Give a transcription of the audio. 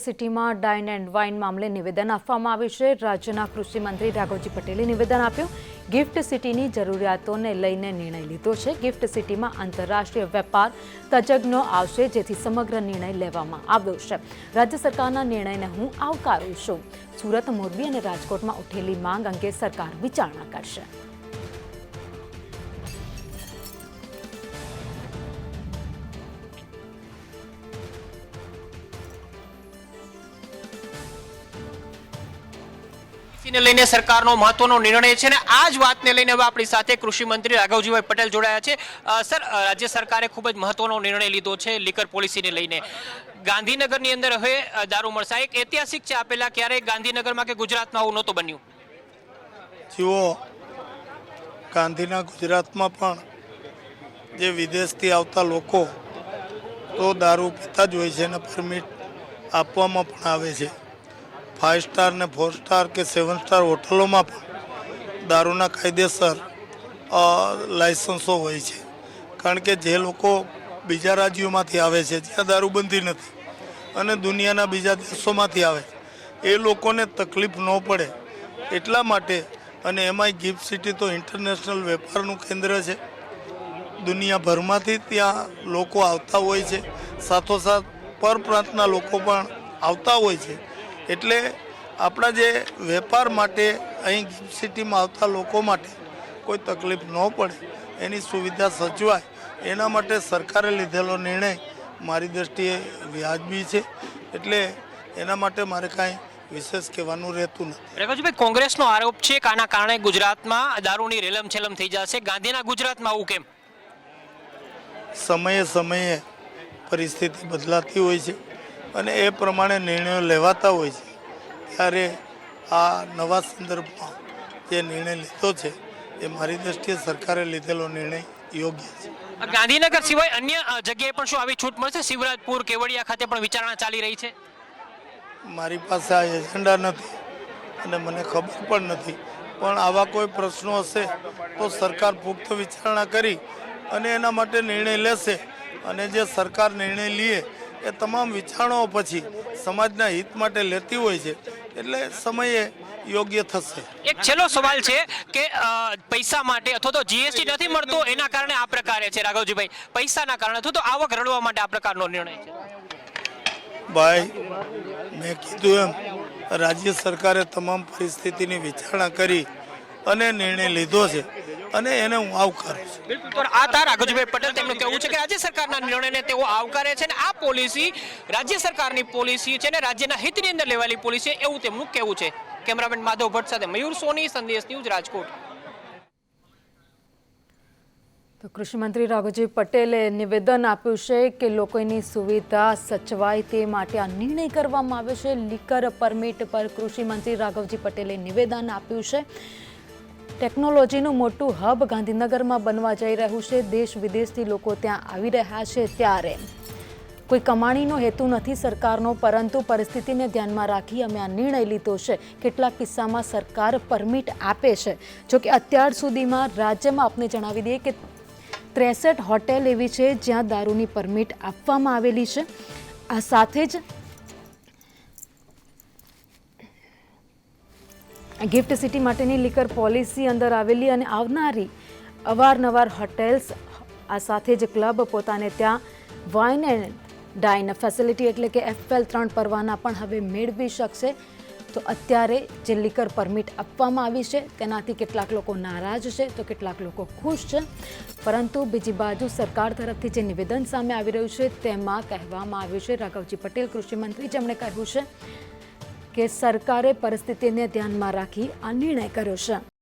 સિટીમાં ડાઇન and wine મામલે નિવેદન આપવામાં આવ્યું છે. રાજ્યના કૃષિ મંત્રી રાઘવજી પટેલે નિવેદન આપ્યું. ગિફ્ટ સિટીની જરૂરિયાતોને લઈને નિર્ણય લીધો છે. ગિફ્ટ સિટીમાં આંતરરાષ્ટ્રીય વેપાર તજજ્ઞો આવશે, જેથી સમગ્ર નિર્ણય લેવામાં આવ્યો છે. રાજ્ય સરકારના નિર્ણયને હું આવકારું છું. સુરત મોરબી અને રાજકોટમાં ઉઠેલી માંગ અંગે સરકાર વિચારણા કરશે. ને લઈને સરકારનો મહત્વનો નિર્ણય છે ને આ જ વાતને લઈને હવે આપણી સાથે કૃષિ મંત્રી રાઘવજીભાઈ પટેલ જોડાયા છે. સર રાજ્ય સરકારે ખૂબ જ મહત્વનો નિર્ણય લીધો છે લીકર પોલિસીને લઈને. ગાંધીનગરની અંદર હવે દારૂ મળશે. એક ઐતિહાસિક છે આપેલા ક્યારેય ગાંધીનગરમાં કે ગુજરાતમાં આવું નહોતું બન્યું? જુઓ, ગાંધીના ગુજરાતમાં પણ જે વિદેશથી આવતા લોકો તો દારૂ પીતા જ હોય છે અને પરમિટ આપવામાં પણ આવે છે. ફાઇવ સ્ટાર ને ફોર સ્ટાર કે સેવન સ્ટાર હોટલોમાં પણ દારૂના કાયદેસર લાઇસન્સો હોય છે. કારણ કે જે લોકો બીજા રાજ્યોમાંથી આવે છે, જ્યાં દારૂબંધી નથી અને દુનિયાના બીજા દેશોમાંથી આવે, એ લોકોને તકલીફ ન પડે. એટલા માટે અને એમાંય ગિફ્ટ સિટી તો ઇન્ટરનેશનલ વેપારનું કેન્દ્ર છે. દુનિયાભરમાંથી ત્યાં લોકો આવતા હોય છે. સાથોસાથ પરપ્રાંતના લોકો પણ આવતા હોય છે. એટલે આપણા જે વેપાર માટે અહીં સિટીમાં આવતા લોકો માટે કોઈ તકલીફ ન પડે એની સુવિધા સચવાય. એના માટે સરકારે લીધેલો નિર્ણય મારી દ્રષ્ટિએ વ્યાજબી છે. એટલે એના માટે મારે કાંઈ વિશેષ કહેવાનું રહેતું નથી. રાઘવજીભાઈ કોંગ્રેસનો આરોપ છે કે આના કારણે ગુજરાતમાં દારૂની રેલમ છેલમ થઈ જશે. ગાંધીના ગુજરાતમાં આવું કેમ? સમયે સમયે પરિસ્થિતિ બદલાતી હોય છે. અને એ પ્રમાણે નિર્ણયો લેવાતા હોય છે. ત્યારે આ નવા સંદર્ભમાં જે નિર્ણય લીધો છે એ મારી દ્રષ્ટિએ સરકારે લીધેલો નિર્ણય યોગ્ય છે. ગાંધીનગર સિવાય અન્ય જગ્યાએ પણ શું આવી છૂટ મળશે? શિવરાજપુર કેવડિયા ખાતે પણ વિચારણા ચાલી રહી છે? મારી પાસે આ એજન્ડા નથી અને મને ખબર પણ નથી. પણ આવા કોઈ પ્રશ્નો હશે તો સરકાર પુખ્ત વિચારણા કરી અને એના માટે નિર્ણય લેશે. અને જે સરકાર નિર્ણય લે એ તમામ વિચારણો પછી સમાજના હિત માટે લેતી હોય છે. એટલે સમયે યોગ્ય થશે. એક છેલ્લો સવાલ છે કે પૈસા માટે અથવા તો જીએસટી નથી મળતો એના કારણે આ પ્રકારે છે રાઘવજીભાઈ. પૈસાના કારણે અથવા તો આવક રળવા માટે આ પ્રકારનો નિર્ણય છે. ભાઈ મેં કીધું એમ રાજ્ય સરકારે તમામ પરિસ્થિતિની વિચારણા કરી અને નિર્ણય લીધો છે. અને એને હું આવકારું છું. બિલકુલ તો આ તાર રાઘવજીભાઈ પટેલ તેમનું કહેવું છે કે રાજ્ય સરકારના નિર્ણયને તેઓ આવકારે છે અને આ પોલિસી રાજ્ય સરકારની પોલિસી છે ને રાજ્યના હિતની અંદર લેવાયેલી પોલિસી એવું તેમનું કહેવું છે. કેમેરામેન માધવ ભટ્ટ સાથે મયુર સોની સંદેશ ન્યૂઝ રાજકોટ. તો કૃષિમંત્રી રાઘવજી પટેલે નિવેદન આપ્યું છે કે લોકોની સુવિધા સચવાય તે માટે આ નિર્ણય કરવામાં આવ્યો છે. લીકર પરમિટ પર કૃષિમંત્રી રાઘવજી પટેલે નિવેદન આપ્યું છે. ટેકનોલોજીનું મોટું હબ ગાંધીનગરમાં બનવા જઈ રહ્યું છે. દેશ વિદેશથી લોકો ત્યાં આવી રહ્યા છે ત્યારે. કોઈ કમાણીનો હેતુ નથી સરકારનો, પરંતુ પરિસ્થિતિને ધ્યાનમાં રાખી અમે આ નિર્ણય લીધો છે. કેટલાક કિસ્સામાં સરકાર પરમિટ આપે છે. જોકે અત્યાર સુધીમાં રાજ્યમાં આપને જણાવી દઈએ કે ત્રેસઠ હોટેલ એવી છે જ્યાં દારૂની પરમિટ આપવામાં આવેલી છે. આ સાથે જ ગિફ્ટ સિટી માટેની લીકર પોલિસી અંદર આવેલી અને આવનારી અવારનવાર હોટેલ્સ આ સાથે જ ક્લબ પોતાને ત્યાં વાઇન એન્ડ ડાઇન ફેસિલિટી એટલે કે એફએલ ત્રણ પરવાના પણ હવે મેળવી શકશે. તો અત્યારે જે લીકર પરમિટ આપવામાં આવી છે, તેનાથી કેટલાક લોકો નારાજ છે, તો કેટલાક લોકો ખુશ છે. પરંતુ બીજી બાજુ સરકાર તરફથી જે નિવેદન સામે આવી રહ્યું છે, તેમાં કહેવામાં આવ્યું છે, રાઘવજી પટેલ કૃષિમંત્રી જેમણે કહ્યું છે કે સરકારે પરિસ્થિતિને ધ્યાનમાં રાખી આ નિર્ણય કર્યો છે.